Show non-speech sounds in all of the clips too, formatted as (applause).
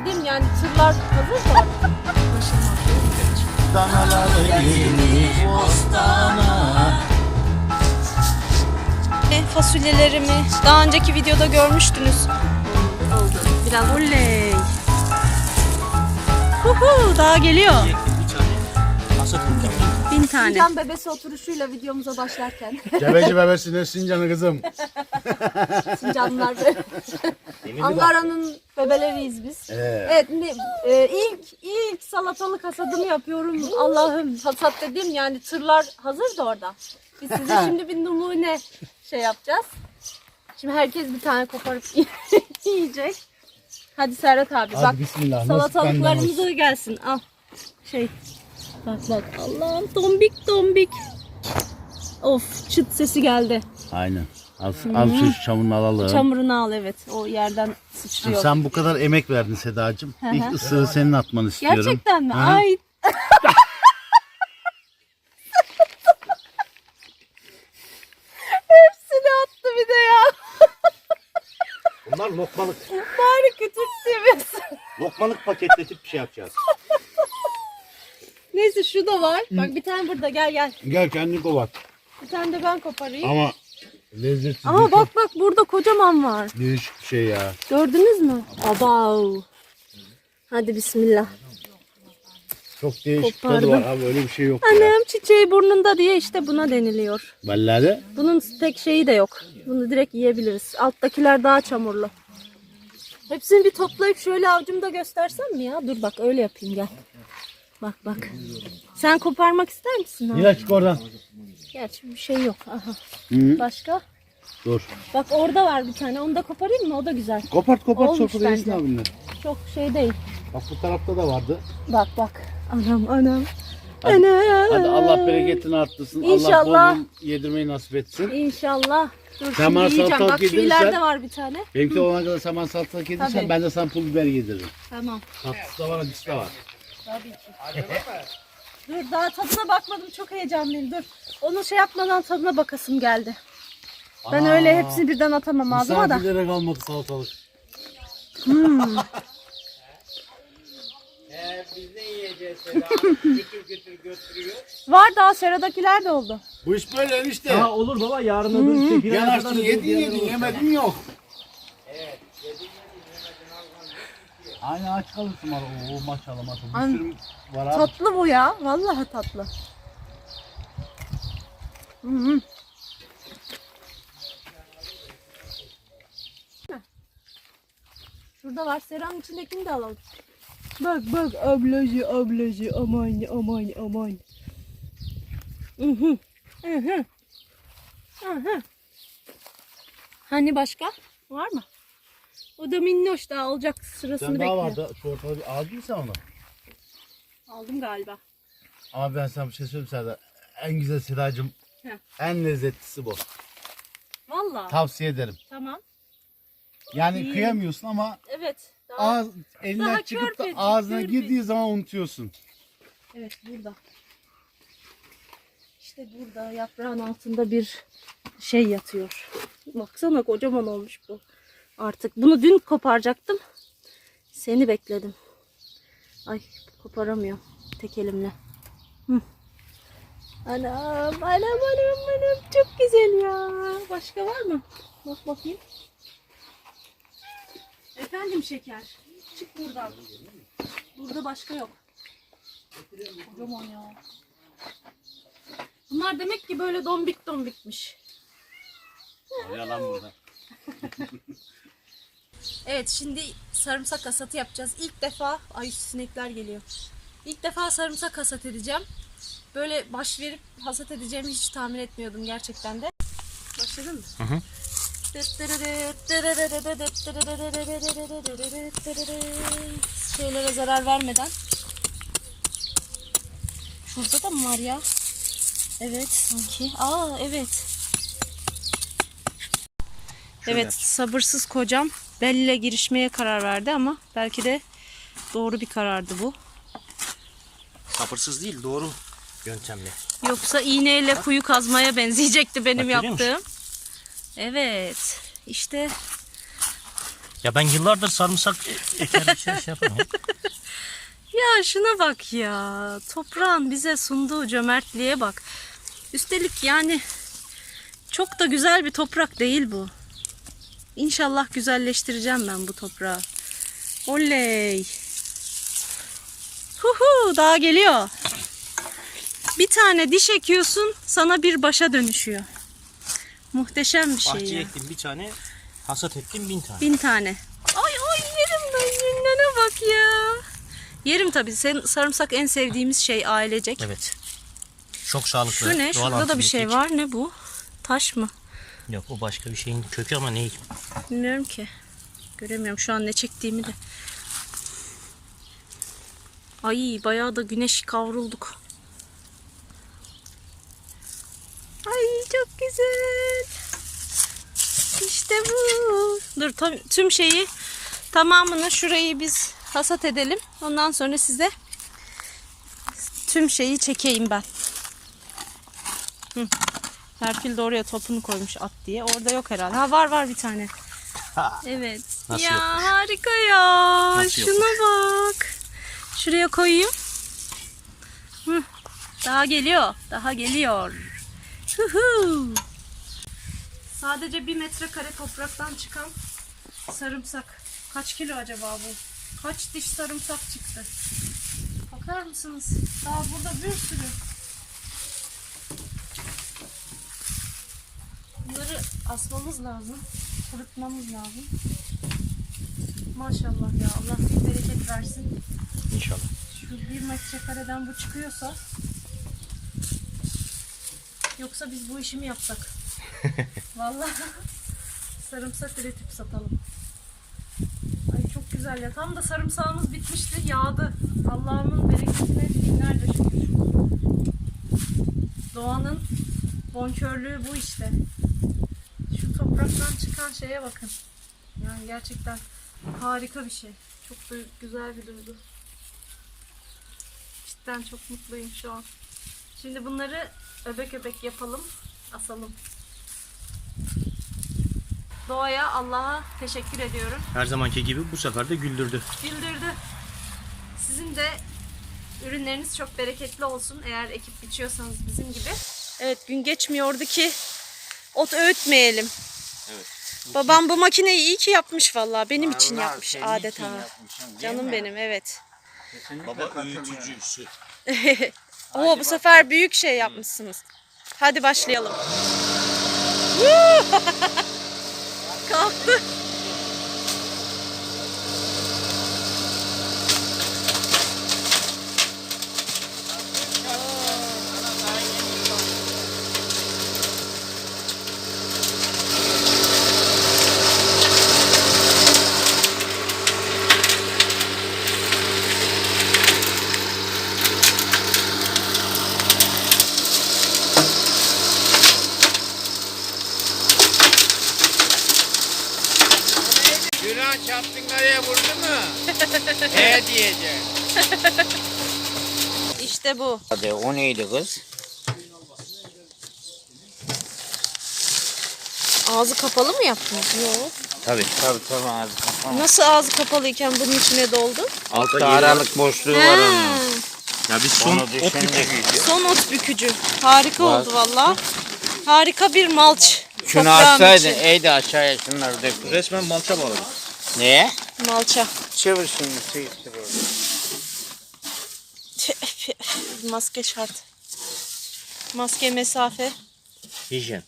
dediğim yani tırlar hazır da. Danaları girmiş bostana E, fasulyelerimi daha önceki videoda görmüştünüz. Oldu. Biraz oley. Huhu, daha geliyor. Bin tane. Can bebesi oturuşuyla videomuza başlarken (laughs) Cebeci bebesine Sincan'ı kızım (laughs) Sincanlılar ve Ankara'nın bebeleriyiz biz. Evet. Evet, ne- e, ilk ilk salatalık hasadımı yapıyorum. Allah'ım hasat dediğim yani tırlar hazır da orada. Biz size şimdi bir numune şey yapacağız. Şimdi herkes bir tane koparıp (laughs) yiyecek. Hadi Serhat abi Hadi bak bismillah, nasıl salatalıklarımız gelsin. Al. Şey. Bak bak Allah'ım tombik tombik. Of çıt sesi geldi. Aynen Al, al şu çamurunu alalım Çamurunu al evet. O yerden sıçrıyor. Sen bu kadar emek verdin Sedacığım hı. İlk ısığı senin atmanı istiyorum Gerçekten mi? Hı. Ay. (laughs) Hepsini attı bir de ya. Bunlar lokmalık. Bari küçültmesin. Lokmalık paketletip bir şey yapacağız. (laughs) Neyse şu da var. Bak bir tane burada gel gel. Gel kendini kovat Bir tane de ben koparayım. Ama lezzetli Ama bak bak burada kocaman var. değişik bir şey ya Gördünüz mü? Abav. Hadi bismillah. Çok değişik tadı Kopardım. var abi öyle bir şey yok ya Annem çiçeği burnunda diye işte buna deniliyor. Vallahi de Bunun tek şeyi de yok. Bunu direkt yiyebiliriz. Alttakiler daha çamurlu. Hepsini bir toplayıp şöyle avcumda göstersem mi ya? Dur bak öyle yapayım gel. Bak bak. Sen koparmak ister misin? abi? Yine çık oradan Gerçi bir şey yok. Aha. Hı. Başka? Dur Bak orada var bir tane. Onu da koparayım mı? O da güzel. Kopart kopart Olmuş sofrada yesin bence. abinle Çok şey değil. Bak bu tarafta da vardı Bak bak. Anam anam. Hadi- Anam. Hadi Allah bereketini arttırsın. İnşallah. Allah bol bol yedirmeyi nasip etsin. İnşallah. Dur Sen şimdi bana yiyeceğim. salatalık Bak şu yedirirsen- ileride var bir tane. Benimki olana kadar bana salatalık yedirsen Tabii. ben de sana pul biber yediririm. Tamam. Tatlısı da var, acısı da var. Tabii ki. Dur daha tadına bakmadım çok heyecanlıyım dur. Onu şey yapmadan tadına bakasım geldi. Ben Aa, öyle hepsini birden atamam ağzıma da. Misafirlere kalmadı salatalık. (laughs) Var daha seradakiler de oldu. Bu iş böyle işte. Ha olur baba yarın öbür çekil. Yanaştın yedin yedin yemedin yok. Aynı aç kalırsın var. Oo maşallah maşallah. Bir An- sürü var abi. Tatlı bu ya. Vallahi tatlı. Hı hı. Şurada var. Seranın içindekini de alalım. Bak bak ablacı ablacı aman aman aman. Hı hı. Hı hı. Hı hı. Hani başka? Var mı? O da minnoş daha olacak sırasını Sen daha bekliyor. vardı. Şu ortada bir aldın mı sen onu? Aldım galiba. Ama ben sana bir şey söyleyeyim sana. En güzel Sedacığım. Heh. En lezzetlisi bu. Vallahi. Tavsiye ederim. Tamam. Yani İyi. kıyamıyorsun ama Evet. Daha... ağız, elinden Daha çıkıp da körpecik, ağzına körpecik. girdiği zaman unutuyorsun. Evet burada. İşte burada yaprağın altında bir şey yatıyor. Baksana kocaman olmuş bu. Artık bunu dün koparacaktım. Seni bekledim. Ay koparamıyorum tek elimle. Hı. Anam, anam, anam, anam. Çok güzel ya. Başka var mı? Bak bakayım. Efendim şeker. Çık buradan. Burada başka yok. Kocaman ya. Bunlar demek ki böyle dombik dombikmiş. Yalan burada. (laughs) Evet şimdi sarımsak hasatı yapacağız. İlk defa ay sinekler geliyor. İlk defa sarımsak hasat edeceğim. Böyle baş verip hasat edeceğimi hiç tahmin etmiyordum gerçekten de. Başladın mı? Hı hı. Şeylere zarar vermeden. Şurada da mı var ya? Evet sanki. Aa evet. Evet sabırsız kocam Bell'le girişmeye karar verdi ama belki de doğru bir karardı bu. Sabırsız değil doğru yöntemle. Yoksa iğneyle kuyu kazmaya benzeyecekti benim Bak, yaptığım. Evet işte Ya ben yıllardır sarımsak eker bir şey, şey yaparım. (laughs) Ya şuna bak ya. Toprağın bize sunduğu cömertliğe bak. Üstelik yani çok da güzel bir toprak değil bu. İnşallah güzelleştireceğim ben bu toprağı. Oley. Huhu daha geliyor. Bir tane diş ekiyorsun sana bir başa dönüşüyor. Muhteşem bir şey Bahçeye ya. ektim bir tane, hasat ettim bin tane. Bin tane. Ay ay yerim ben yengene bak ya. Yerim tabii. Sen sarımsak en sevdiğimiz şey ailecek. Evet. Çok sağlıklı. Şu ne? doğal Şurada da bir şey var. Ne bu? Taş mı? Yok o başka bir şeyin kökü ama ne? Bilmiyorum ki. Göremiyorum şu an ne çektiğimi de. Ay bayağı da güneş kavrulduk. Ay çok güzel. İşte bu. Dur tam, tüm şeyi tamamını şurayı biz hasat edelim. Ondan sonra size tüm şeyi çekeyim ben. Hı. Herkül de oraya topunu koymuş at diye. Orada yok herhalde. Ha var var bir tane. Evet. Nasıl ya yokmuş? harika ya. Nasıl Şuna bak. Şuraya koyayım. Hı. Daha geliyor. Daha geliyor. Huhu. Sadece bir metrekare topraktan çıkan sarımsak. Kaç kilo acaba bu? Kaç diş sarımsak çıktı? Bakar mısınız? Daha burada bir sürü. Bunları asmamız lazım. Kurutmamız lazım. Maşallah ya Allah bir bereket versin. İnşallah. Şu bir metrekareden bu çıkıyorsa yoksa biz bu işi mi yapsak? (laughs) Vallahi sarımsak üretip satalım. Ay çok güzel ya. Tam da sarımsağımız bitmişti. Yağdı. Allah'ımın bereketine binlerce şükür. Doğanın bonkörlüğü bu işte. Topraktan çıkan şeye bakın. Yani gerçekten harika bir şey. Çok da güzel bir duygu. Cidden çok mutluyum şu an. Şimdi bunları öbek öbek yapalım, asalım. Doğaya, Allah'a teşekkür ediyorum. Her zamanki gibi bu sefer de güldürdü. Güldürdü. Sizin de ürünleriniz çok bereketli olsun eğer ekip biçiyorsanız bizim gibi. Evet gün geçmiyordu ki ot öğütmeyelim. Babam bu makineyi iyi ki yapmış vallahi benim için yapmış adeta. Canım benim evet. Baba öğütücüsü. (laughs) Oo bu sefer büyük şey yapmışsınız. Hadi başlayalım. (laughs) (laughs) Kalktı. İşte bu. Hadi o neydi kız? Ağzı kapalı mı yaptınız? Yok. Tabii tabii tabii ağzı kapalı. Nasıl ağzı kapalıyken bunun içine doldu? Altta aralık boşluğu var onun. Ya biz son Onu ot düşünce son ot bükücü. Harika Bak. oldu valla. Harika bir malç. Şunu Toprağın açsaydın içi. eğdi aşağıya şunları dök. resmen malça bağladık. Neye? Malça. Çevir şimdi orada. Maske şart. Maske mesafe. Hijyen.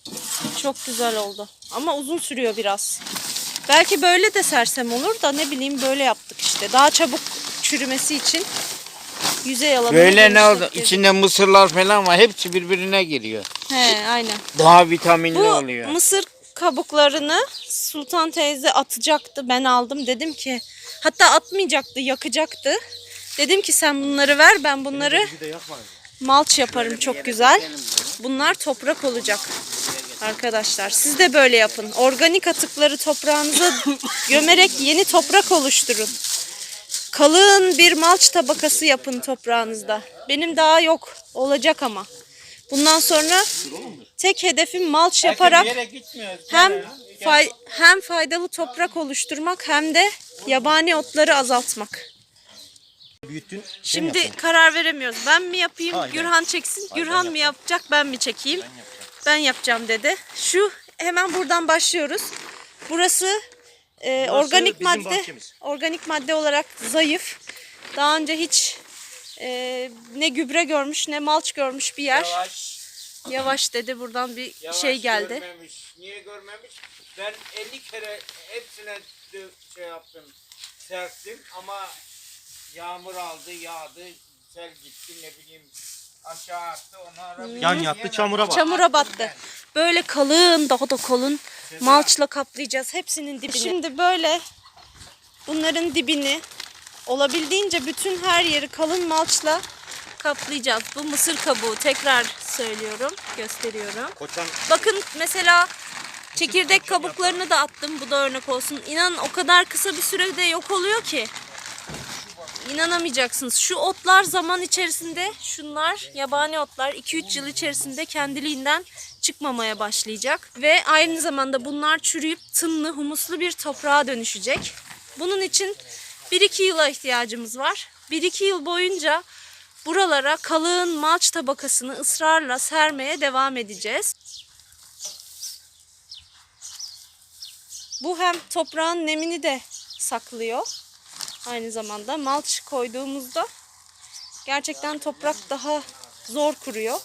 Çok güzel oldu. Ama uzun sürüyor biraz. Belki böyle de sersem olur da ne bileyim böyle yaptık işte. Daha çabuk çürümesi için yüzey alanını Böyle ne oldu? genişlettirdik. İçinde mısırlar falan var. Hepsi birbirine giriyor. He aynen. Daha vitaminli Bu oluyor. mısır kabuklarını Sultan teyze atacaktı. Ben aldım. Dedim ki hatta atmayacaktı, yakacaktı. Dedim ki sen bunları ver ben bunları malç yaparım çok güzel. Bunlar toprak olacak. Arkadaşlar siz de böyle yapın. Organik atıkları toprağınıza gömerek yeni toprak oluşturun. Kalın bir malç tabakası yapın toprağınızda. Benim daha yok. Olacak ama. Bundan sonra tek hedefim malç yaparak hem fay- hem faydalı toprak oluşturmak hem de yabani otları azaltmak. Büyüttün. Şimdi karar veremiyoruz. Ben mi yapayım, Hayır. Gürhan çeksin. Gürhan mı yapacak, ben mi çekeyim? Ben yapacağım dedi. Şu hemen buradan başlıyoruz. Burası, e, Burası organik bizim madde bahçemiz. organik madde olarak zayıf. Daha önce hiç e, ne gübre görmüş ne malç görmüş bir yer. Yavaş, Yavaş. dedi buradan bir Yavaş şey geldi. Görmemiş. Niye görmemiş? Ben 50 kere hepsine de şey yaptım. Serptim ama yağmur aldı, yağdı, sel gitti ne bileyim aşağı attı onlara. Yan yattı çamura bak. Çamura battı. Böyle kalın, daha da kalın malçla kaplayacağız hepsinin dibini. Şimdi böyle bunların dibini olabildiğince bütün her yeri kalın malçla kaplayacağız. Bu mısır kabuğu tekrar söylüyorum, gösteriyorum. Koçan Bakın mesela çekirdek kabuklarını da attım. Bu da örnek olsun. İnanın o kadar kısa bir sürede yok oluyor ki. İnanamayacaksınız. Şu otlar zaman içerisinde şunlar yabani otlar 2-3 yıl içerisinde kendiliğinden çıkmamaya başlayacak. Ve aynı zamanda bunlar çürüyüp tınlı, humuslu bir toprağa dönüşecek. Bunun için 1-2 yıla ihtiyacımız var. 1-2 yıl boyunca buralara kalın malç tabakasını ısrarla sermeye devam edeceğiz. Bu hem toprağın nemini de saklıyor. Aynı zamanda malç koyduğumuzda gerçekten toprak daha zor kuruyor.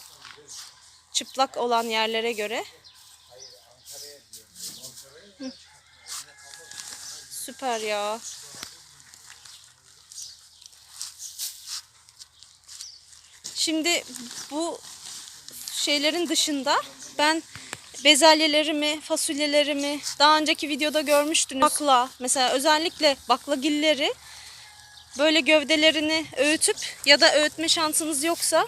Çıplak olan yerlere göre. Süper ya. Şimdi bu şeylerin dışında ben bezelyelerimi, fasulyelerimi daha önceki videoda görmüştünüz. Bakla mesela özellikle baklagilleri böyle gövdelerini öğütüp ya da öğütme şansınız yoksa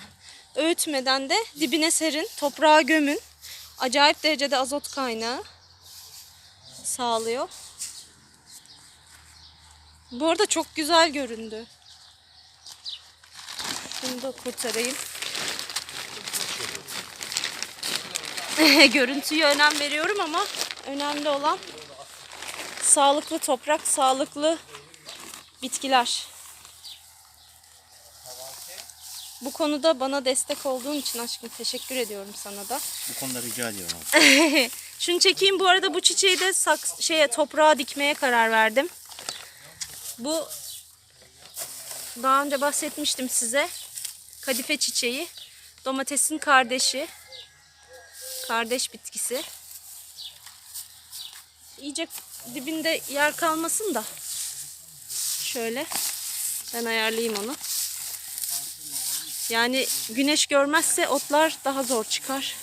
öğütmeden de dibine serin, toprağa gömün. Acayip derecede azot kaynağı sağlıyor. Bu arada çok güzel göründü. Şunu da kurtarayım. (laughs) Görüntüye önem veriyorum ama önemli olan sağlıklı toprak, sağlıklı bitkiler. Bu konuda bana destek olduğun için aşkım teşekkür ediyorum sana da. bu konuda rica ediyorum abi. (laughs) Şunu çekeyim bu arada bu çiçeği de saks şeye toprağa dikmeye karar verdim. Bu daha önce bahsetmiştim size. Kadife çiçeği. Domatesin kardeşi. Kardeş bitkisi. İyice dibinde yer kalmasın da. Şöyle. Ben ayarlayayım onu. Yani güneş görmezse otlar daha zor çıkar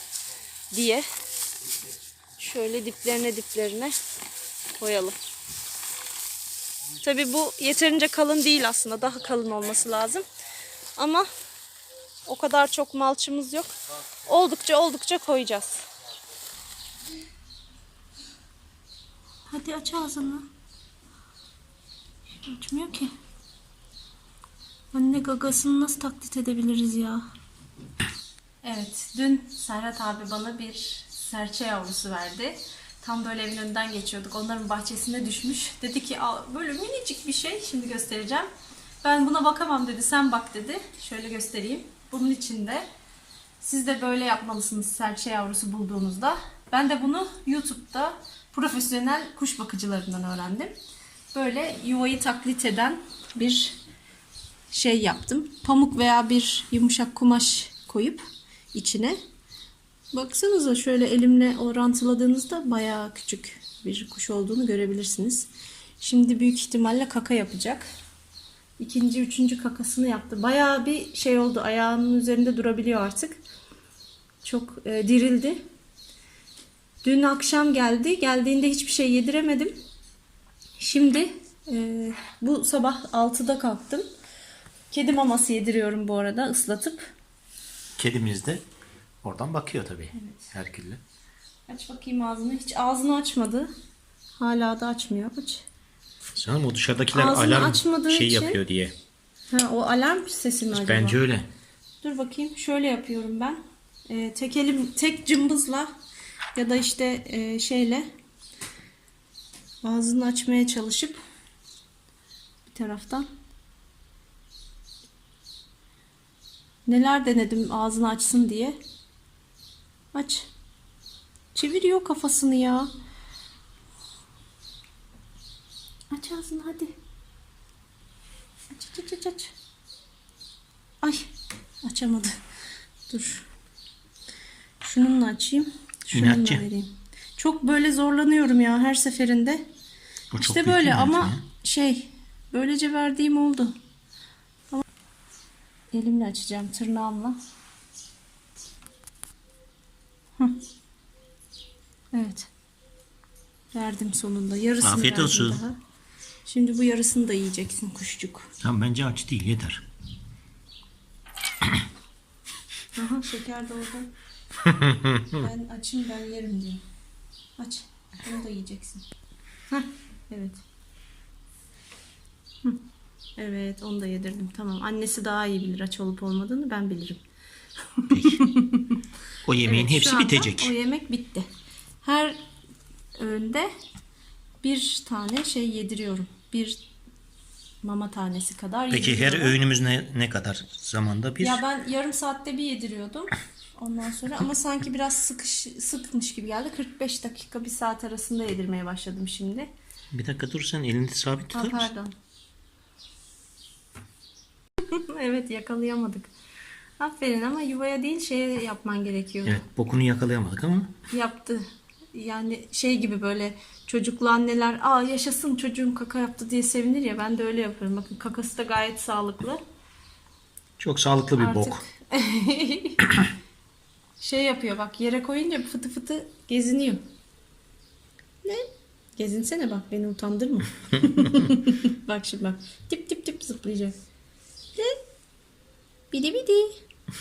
diye. Şöyle diplerine diplerine koyalım. Tabii bu yeterince kalın değil aslında. Daha kalın olması lazım. Ama o kadar çok malçımız yok. Oldukça oldukça koyacağız. Hadi aç ağzını. Açmıyor ki. Anne gagasını nasıl taklit edebiliriz ya? Evet, dün Serhat abi bana bir serçe yavrusu verdi. Tam böyle evin önünden geçiyorduk. Onların bahçesine düşmüş. Dedi ki böyle minicik bir şey. Şimdi göstereceğim. Ben buna bakamam dedi. Sen bak dedi. Şöyle göstereyim. Bunun içinde siz de böyle yapmalısınız serçe yavrusu bulduğunuzda. Ben de bunu YouTube'da profesyonel kuş bakıcılarından öğrendim. Böyle yuvayı taklit eden bir şey yaptım. Pamuk veya bir yumuşak kumaş koyup içine. Baksanıza şöyle elimle orantıladığınızda bayağı küçük bir kuş olduğunu görebilirsiniz. Şimdi büyük ihtimalle kaka yapacak. İkinci, üçüncü kakasını yaptı. Bayağı bir şey oldu. Ayağının üzerinde durabiliyor artık. Çok e, dirildi. Dün akşam geldi. Geldiğinde hiçbir şey yediremedim. Şimdi e, bu sabah 6'da kalktım. Kedi maması yediriyorum bu arada ıslatıp. Kedimiz de oradan bakıyor tabii. Herkülü. Aç bakayım ağzını. Hiç ağzını açmadı. Hala da açmıyor. Aç. Sanırım o dışarıdakiler Ağzını alarm açmadığı şey için- yapıyor diye. Ha, o alarm sesi mi acaba? Bence öyle. Dur bakayım. Şöyle yapıyorum ben. Ee, tek elim, tek cımbızla ya da işte e, şeyle ağzını açmaya çalışıp bir taraftan neler denedim ağzını açsın diye. Aç. Çeviriyor kafasını ya. Aç ağzını hadi. Aç aç aç aç. Ay açamadı. Dur. Şununla açayım. Şununla İnatçı. vereyim. Çok böyle zorlanıyorum ya her seferinde. O işte böyle ama ya? şey böylece verdiğim oldu. Elimle açacağım tırnağımla. Evet. Verdim sonunda. Yarısını Afiyet verdim olsun. daha. Şimdi bu yarısını da yiyeceksin kuşçuk. Tamam bence aç değil yeter. (coughs) Aha şeker de orada. (laughs) ben açayım ben yerim diyor. Aç. Bunu da yiyeceksin. Heh, evet. Hı. Evet onu da yedirdim. Tamam. Annesi daha iyi bilir aç olup olmadığını ben bilirim. O (laughs) yemeğin Evet, hepsi bitecek. O yemek bitti. Her öğünde bir tane şey yediriyorum. Bir mama tanesi kadar Peki her öğünümüz ne, ne kadar zamanda bir? Ya ben yarım saatte bir yediriyordum. Ondan sonra ama sanki biraz sıkış, sıkmış gibi geldi. 45 dakika bir saat arasında yedirmeye başladım şimdi. Bir dakika dur sen elini sabit Ha, tutar mısın? (laughs) evet yakalayamadık. Aferin ama yuvaya değil şeye yapman gerekiyordu. Evet bokunu yakalayamadık ama Yaptı. Yani şey gibi böyle çocuklu anneler aa yaşasın çocuğum kaka yaptı diye sevinir ya ben de öyle yapıyorum. Bakın kakası da gayet sağlıklı. çok sağlıklı bir Artık bok. (laughs) şey yapıyor bak yere koyunca fıtı fıtı geziniyor. Ne? Gezinsene bak beni utandırma. (laughs) bak şimdi bak. Tip tip tip zıplayacak. Bidi bidi.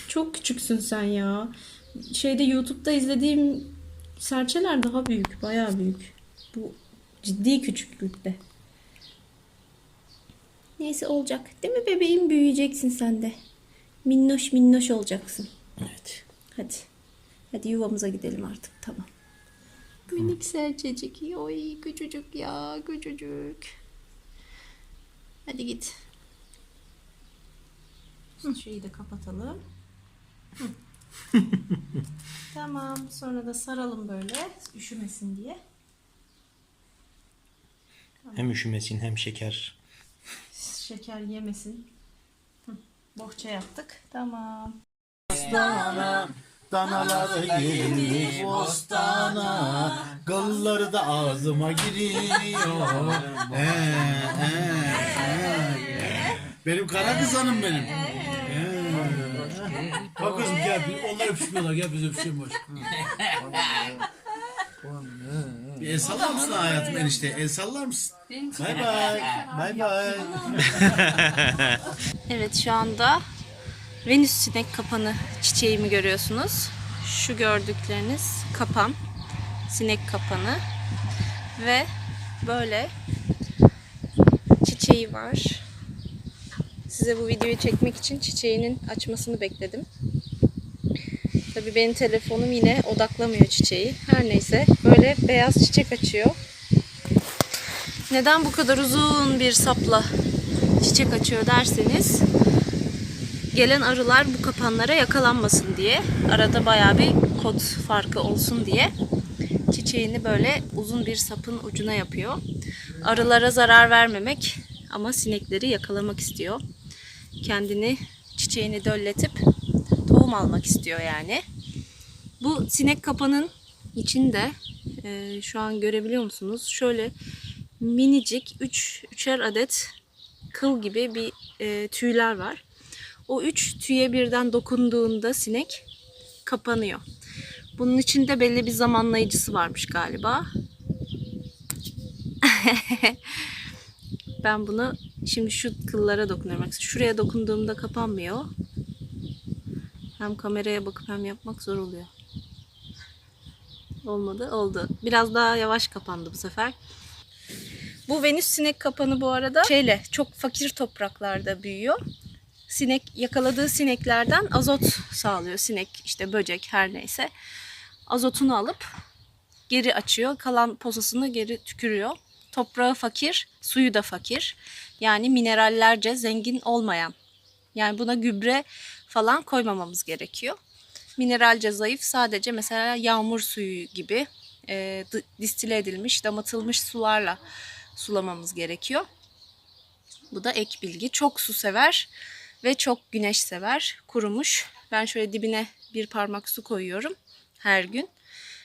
Çok küçüksün sen ya. Şeyde YouTube'da izlediğim serçeler daha büyük. Bayağı büyük. Bu ciddi küçüklükte. Neyse olacak. Değil mi bebeğim büyüyeceksin sen de. Minnoş minnoş olacaksın. Evet. Hadi. Hadi yuvamıza gidelim artık. Tamam. Minik serçecik. Oy küçücük ya küçücük. Hadi git. Şeyi de kapatalım. (laughs) Tamam. Sonra da saralım böyle. Üşümesin diye. Hem üşümesin hem şeker. Şeker yemesin. Bohça yaptık. Tamam. Danaları girmiş bostana Kılları da ağzıma giriyor ee, ee, ee. Benim kara kızanım benim Ee. Bak kızım gel bir- onlar öpüşmüyorlar gel biz öpüşelim boş Bir el sallar mısın hayatım enişte? El sallar mısın? Bay bay bay bay Evet şu anda Venüs sinek kapanı çiçeğimi görüyorsunuz. Şu gördükleriniz kapan, sinek kapanı ve böyle çiçeği var. Size bu videoyu çekmek için çiçeğinin açmasını bekledim. Tabii benim telefonum yine odaklamıyor çiçeği. Her neyse böyle beyaz çiçek açıyor. Neden bu kadar uzun bir sapla çiçek açıyor derseniz gelen arılar bu kapanlara yakalanmasın diye arada baya bir kod farkı olsun diye çiçeğini böyle uzun bir sapın ucuna yapıyor. Arılara zarar vermemek ama sinekleri yakalamak istiyor. Kendini çiçeğini dölletip tohum almak istiyor yani. Bu sinek kapanın içinde e, şu an görebiliyor musunuz? Şöyle minicik 3 üç, üçer adet kıl gibi bir e, tüyler var. O üç tüye birden dokunduğunda sinek kapanıyor. Bunun içinde belli bir zamanlayıcısı varmış galiba. (laughs) ben bunu şimdi şu kıllara dokunuyorum. Şuraya dokunduğumda kapanmıyor. Hem kameraya bakıp hem yapmak zor oluyor. Olmadı, oldu. Biraz daha yavaş kapandı bu sefer. Bu Venüs sinek kapanı bu arada şeyle çok fakir topraklarda büyüyor. Sinek yakaladığı sineklerden azot sağlıyor. Sinek işte böcek her neyse. Azotunu alıp geri açıyor. Kalan posasını geri tükürüyor. Toprağı fakir, suyu da fakir. Yani minerallerce zengin olmayan. Yani buna gübre falan koymamamız gerekiyor. Mineralce zayıf sadece mesela yağmur suyu gibi e, distile edilmiş, damatılmış sularla sulamamız gerekiyor. Bu da ek bilgi. Çok su sever ve çok güneş sever. Kurumuş. Ben şöyle dibine bir parmak su koyuyorum her gün.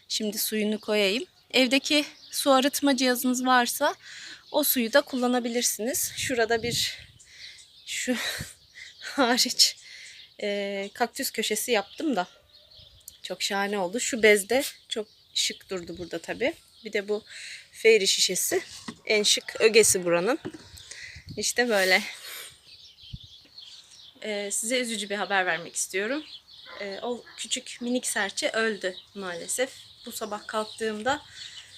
Şimdi suyunu koyayım. Evdeki su arıtma cihazınız varsa o suyu da kullanabilirsiniz. Şurada bir şu (laughs) hariç e, kaktüs köşesi yaptım da çok şahane oldu. Şu bezde çok şık durdu burada tabii. Bir de bu fairy şişesi. En şık ögesi buranın. İşte böyle. Ee, size üzücü bir haber vermek istiyorum. Ee, o küçük minik serçe öldü maalesef. Bu sabah kalktığımda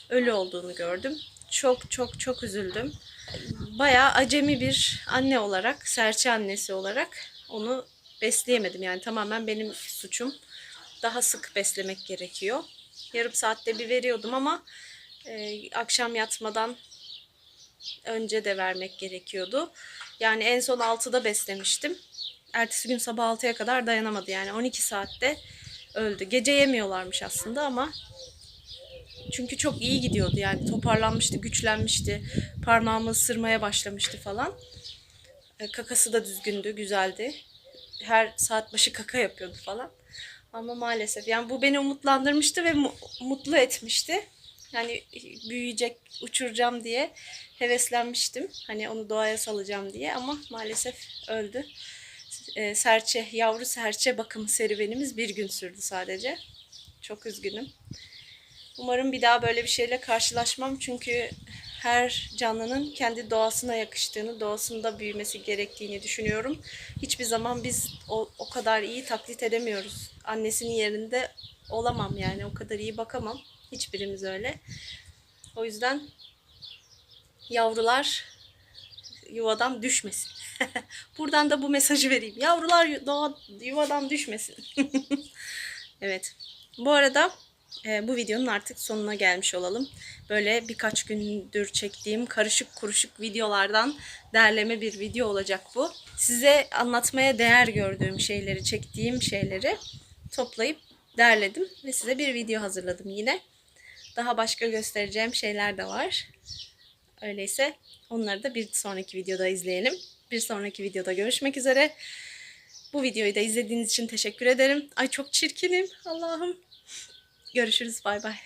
ölü olduğunu gördüm. Çok çok çok üzüldüm. Bayağı acemi bir anne olarak, serçe annesi olarak onu besleyemedim. Yani tamamen benim suçum. Daha sık beslemek gerekiyor. Yarım saatte bir veriyordum ama e, akşam yatmadan önce de vermek gerekiyordu. Yani en son 6'da beslemiştim. Ertesi gün sabah 6'ya kadar dayanamadı. Yani 12 saatte öldü. Gece yemiyorlarmış aslında ama çünkü çok iyi gidiyordu yani toparlanmıştı, güçlenmişti. Parmağımı ısırmaya başlamıştı falan. E, Kakası da düzgündü, güzeldi. Her saat başı kaka yapıyordu falan. Ama maalesef yani bu beni umutlandırmıştı ve mu- mutlu etmişti. Yani büyüyecek, uçuracağım diye heveslenmiştim. Hani onu doğaya salacağım diye ama maalesef öldü. Ee, serçe, yavru serçe bakım serüvenimiz bir gün sürdü sadece. Çok üzgünüm. Umarım bir daha böyle bir şeyle karşılaşmam çünkü her canlının kendi doğasına yakıştığını, doğasında büyümesi gerektiğini düşünüyorum. Hiçbir zaman biz o, o kadar iyi taklit edemiyoruz. Annesinin yerinde olamam yani o kadar iyi bakamam. Hiçbirimiz öyle. O yüzden yavrular yuvadan düşmesin. (laughs) Buradan da bu mesajı vereyim. Yavrular doğa, yuvadan düşmesin. (laughs) evet. Bu arada e, bu videonun artık sonuna gelmiş olalım. Böyle birkaç gündür çektiğim karışık kuruşuk videolardan derleme bir video olacak bu. Size anlatmaya değer gördüğüm şeyleri, çektiğim şeyleri toplayıp derledim ve size bir video hazırladım yine. Daha başka göstereceğim şeyler de var. Öyleyse onları da bir sonraki videoda izleyelim. Bir sonraki videoda görüşmek üzere. Bu videoyu da izlediğiniz için teşekkür ederim. Ay çok çirkinim Allah'ım. Görüşürüz bay bay.